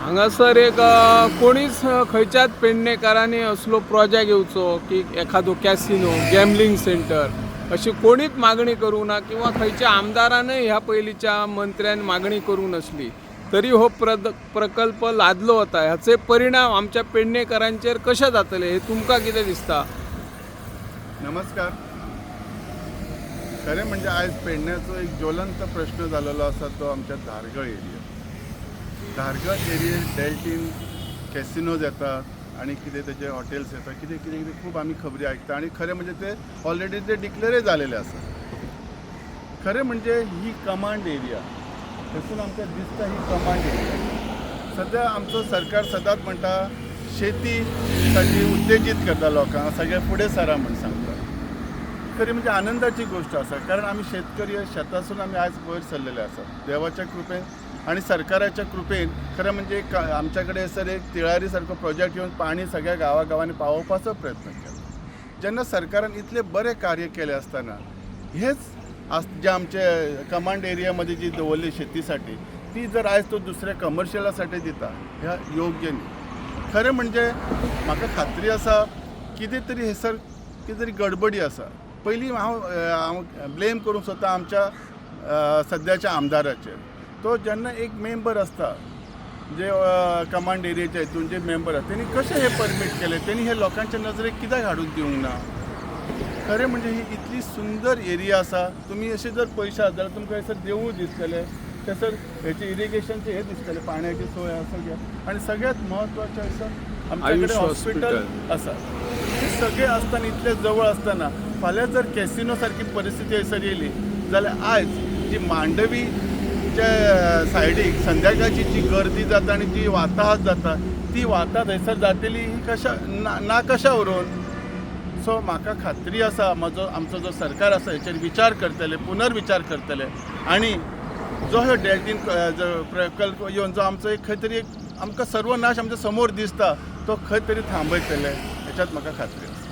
हांगासर एक कोणीच खंयच्याच पेडणेकारांनी असलो प्रोजेक्ट येवचो की एखादो कॅसिनो गॅमलिंग सेंटर अशी कोणीच मागणी करूं ना किंवा खंयच्या आमदारानय ह्या पयलींच्या मंत्र्यान मागणी करू नसली तरी हो प्रद प्रकल्प लादलो वता ह्याचे परिणाम आमच्या पेडणेकारांचेर कशे जातले हे तुमकां कितें दिसता? नमस्कार. खरें म्हणजे आयज पेडण्याचो एक ज्वलंत प्रश्न जालेलो आसा तो आमच्या धारगळ एरिया धारगळ एरियेत डेल्टीन कॅसिनोज येतात आणि कितें तेजे हॉटेल्स येतात. कितें कितें कितें खूब आमी खबरी आयकता आणि खरें म्हणजे ते ऑलरेडी ते डिक्लेअरय जालेले आसा खरें म्हणजे ही कमांड एरिया थंयसून आमकां दिसता ही कमांड एरिया सद्या आमचो सरकार सदांच म्हणटा शेती ताची उत्तेजीत करता लोकांक सगळे फुडें सरा म्हण सांगता शेतकरी म्हणजे आनंदाची गोष्ट आसा कारण आमी शेतकरी शेतासून आमी आयज वयर सरलेले आसात देवाच्या कृपेन आणि सरकाराच्या कृपेन खरं म्हणजे आमच्याकडे सर एक तिळारी सारको प्रोजेक्ट येवन पाणी सगळ्या गावागावांनी पावोवपाचो प्रयत्न केला. जेन्ना सरकारान इतले बरें कार्य केले असताना हेच आज जे आमचे कमांड एरियामध्ये जी दवरली शेतीसाठी ती जर आयज तो दुसऱ्या कमर्शियलासाठी दिता ह्या योग्य न्ही. खरें म्हणजे म्हाका खात्री आसा कितें तरी हेसर कितें तरी गडबडी आसा पयलीं हांव ब्लेम करूंक सोदता आमच्या सद्याच्या आमदाराचेर तो जेन्ना एक मेंबर असता जे कमांड एरियाच्या हितून जे मेंबर आसा तेणी कशें हे परमीट केले? तेणी हे लोकांच्या नजरेक कित्याक हाडून दिवंक ना? खरें म्हणजे ही इतली सुंदर एरिया आसा तुमी अशे जर पयशात जाल्यार तुमकां हयसर देवूळ दिसतलें थंयसर हेचे इरिगेशनचे हे दिसतलें पाण्याची सोय आसा सगळ्या आणि सगळ्यात म्हत्वाचें आसा आमच्या कडेन हॉस्पिटल. आसा सगळे असताना इतले जवळ असताना फाल्यां जर कॅसिनो सारकी परिस्थिती हयसर येयली जाल्यार आयज जी मांडवीच्या सायडीक संध्याकाळची जी गर्दी जाता आनी जी वाताहत जाता ती वाताहत हयसर जातली ही कशा ना ना कशा उरून? सो म्हाका खात्री आसा म्हजो आमचो जो सरकार आसा हेचेर विचार करतले पुनर्विचार करतले. आणि जो ह्यो डेल्टीन जो प्रकल्प येवन जो आमचो एक खंय तरी एक आमकां सर्वनाश आमच्यासमोर दिसता तो खंय तरी थांबयतले. हेच्यात म्हाका खात्री आसा.